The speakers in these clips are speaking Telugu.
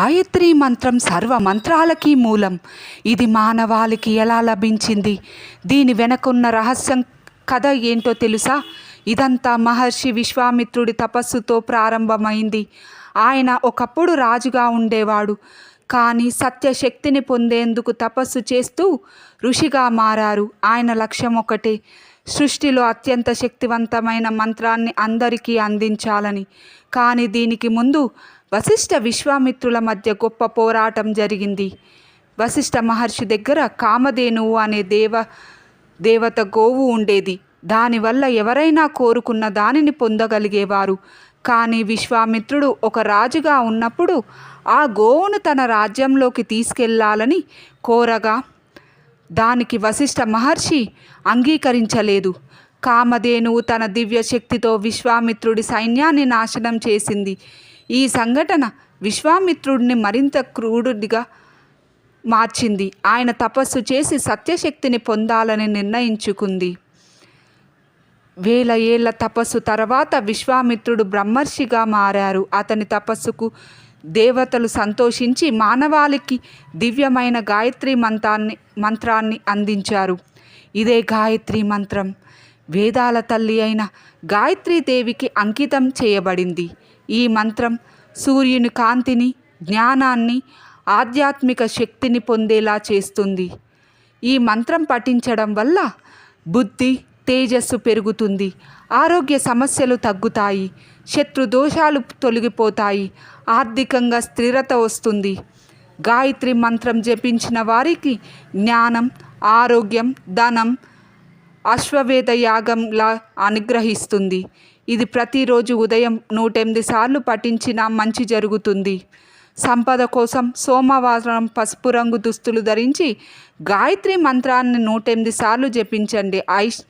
గాయత్రి మంత్రం సర్వ మంత్రాలకి మూలం. ఇది మానవాళికి ఎలా లభించింది? దీని వెనకున్న రహస్యం కథ ఏంటో తెలుసా? ఇదంతా మహర్షి విశ్వామిత్రుడి తపస్సుతో ప్రారంభమైంది. ఆయన ఒకప్పుడు రాజుగా ఉండేవాడు. కానీ సత్యశక్తిని పొందేందుకు తపస్సు చేస్తూ ఋషిగా మారారు. ఆయన లక్ష్యం ఒకటే. సృష్టిలో అత్యంత శక్తివంతమైన మంత్రాన్ని అందరికీ అందించాలని. కానీ దీనికి ముందు వశిష్ఠ విశ్వామిత్రుల మధ్య గొప్ప పోరాటం జరిగింది. వశిష్ఠ మహర్షి దగ్గర కామధేనువు అనే దేవ దేవత గోవు ఉండేది. దానివల్ల ఎవరైనా కోరుకున్న దానిని పొందగలిగేవారు. కానీ విశ్వామిత్రుడు ఒక రాజుగా ఉన్నప్పుడు ఆ గోవును తన రాజ్యంలోకి తీసుకెళ్ళాలని కోరగా దానికి వశిష్ఠ మహర్షి అంగీకరించలేదు. కామధేనువు తన దివ్య శక్తితో విశ్వామిత్రుడి సైన్యాన్ని నాశనం చేసింది. ఈ సంఘటన విశ్వామిత్రుడిని మరింత క్రూరుడిగా మార్చింది. ఆయన తపస్సు చేసి సత్యశక్తిని పొందాలని నిర్ణయించుకుంది. వేల ఏళ్ళ తపస్సు తర్వాత విశ్వామిత్రుడు బ్రహ్మర్షిగా మారారు. అతని తపస్సుకు దేవతలు సంతోషించి మానవాళికి దివ్యమైన గాయత్రి మంత్రాన్ని మంత్రాన్ని అందించారు. ఇదే గాయత్రి మంత్రం. వేదాల తల్లి అయిన గాయత్రీదేవికి అంకితం చేయబడింది. ఈ మంత్రం సూర్యుని కాంతిని జ్ఞానాన్ని ఆధ్యాత్మిక శక్తిని పొందేలా చేస్తుంది. ఈ మంత్రం పఠించడం వల్ల బుద్ధి తేజస్సు పెరుగుతుంది. ఆరోగ్య సమస్యలు తగ్గుతాయి. శత్రు దోషాలు తొలగిపోతాయి. ఆర్థికంగా స్థిరత వస్తుంది. గాయత్రి మంత్రం జపించిన వారికి జ్ఞానం ఆరోగ్యం ధనం అశ్వవేధ యాగంలా అనుగ్రహిస్తుంది. ఇది ప్రతిరోజు ఉదయం నూట ఎనిమిది సార్లు పఠించినా మంచి జరుగుతుంది. సంపద కోసం సోమవారం పసుపు రంగు దుస్తులు ధరించి గాయత్రి మంత్రాన్ని నూట ఎనిమిది సార్లు జపించండి. ఐష్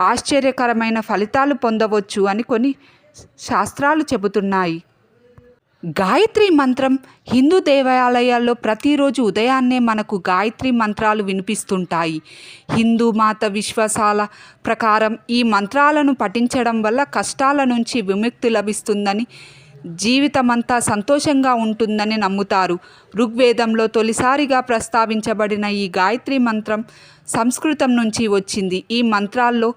ఆశ్చర్యకరమైన ఫలితాలు పొందవచ్చు అని కొన్ని శాస్త్రాలు చెబుతున్నాయి. గాయత్రి మంత్రం హిందూ దేవాలయాల్లో ప్రతిరోజు ఉదయాన్నే మనకు గాయత్రి మంత్రాలు వినిపిస్తుంటాయి. హిందూ మాత విశ్వాసాల ప్రకారం ఈ మంత్రాలను పఠించడం వల్ల కష్టాల నుంచి విముక్తి లభిస్తుందని జీవితమంతా సంతోషంగా ఉంటుందని నమ్ముతారు. ఋగ్వేదంలో తొలిసారిగా ప్రస్తావించబడిన ఈ గాయత్రి మంత్రం సంస్కృతం నుంచి వచ్చింది. ఈ మంత్రాల్లో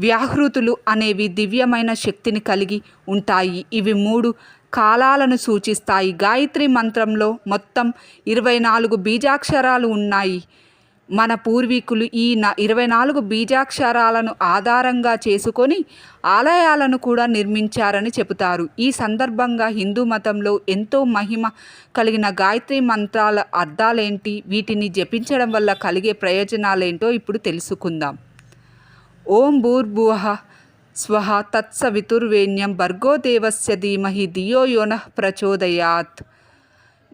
వ్యాహృతులు అనేవి దివ్యమైన శక్తిని కలిగి ఉంటాయి. ఇవి మూడు కాలాలను సూచిస్తాయి. గాయత్రి మంత్రంలో మొత్తం ఇరవై నాలుగు బీజాక్షరాలు ఉన్నాయి. మన పూర్వీకులు ఈ న ఇరవై నాలుగు బీజాక్షరాలను ఆధారంగా చేసుకొని ఆలయాలను కూడా నిర్మించారని చెబుతారు. ఈ సందర్భంగా హిందూ మతంలో ఎంతో మహిమ కలిగిన గాయత్రి మంత్రాల అర్థాలేంటి? వీటిని జపించడం వల్ల కలిగే ప్రయోజనాలేంటో ఇప్పుడు తెలుసుకుందాం. ఓం భూర్భువ స్వహ తత్సవితుర్వేణ్యం భర్గోదేవస్య ధీమహి ధియో యోనః ప్రచోదయాత్.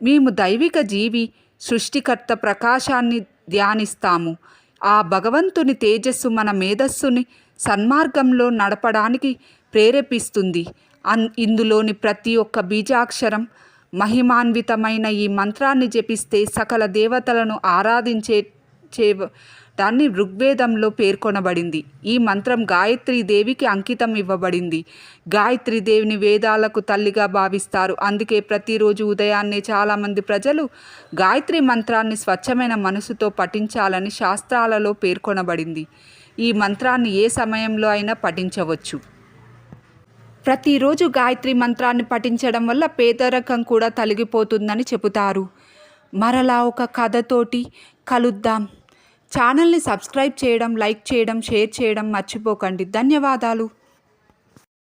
మేము దైవిక జీవి సృష్టికర్త ప్రకాశాన్ని ధ్యానిస్తాము. ఆ భగవంతుని తేజస్సు మన మేధస్సుని సన్మార్గంలో నడపడానికి ప్రేరేపిస్తుంది. అన్ ఇందులోని ప్రతి ఒక్క బీజాక్షరం మహిమాన్వితమైన ఈ మంత్రాన్ని జపిస్తే సకల దేవతలను ఆరాధించే చే దాన్ని ఋగ్వేదంలో పేర్కొనబడింది. ఈ మంత్రం గాయత్రీ దేవికి అంకితం ఇవ్వబడింది. గాయత్రీ దేవిని వేదాలకు తల్లిగా భావిస్తారు. అందుకే ప్రతిరోజు ఉదయాన్నే చాలామంది ప్రజలు గాయత్రి మంత్రాన్ని స్వచ్ఛమైన మనసుతో పఠించాలని శాస్త్రాలలో పేర్కొనబడింది. ఈ మంత్రాన్ని ఏ సమయంలో అయినా పఠించవచ్చు. ప్రతిరోజు గాయత్రి మంత్రాన్ని పఠించడం వల్ల పేదరికం కూడా తొలగిపోతుందని చెబుతారు. మరలా ఒక కథతోటి కలుద్దాం. ఛానల్ని సబ్స్క్రైబ్ చేయడం లైక్ చేయడం షేర్ చేయడం మర్చిపోకండి. ధన్యవాదాలు.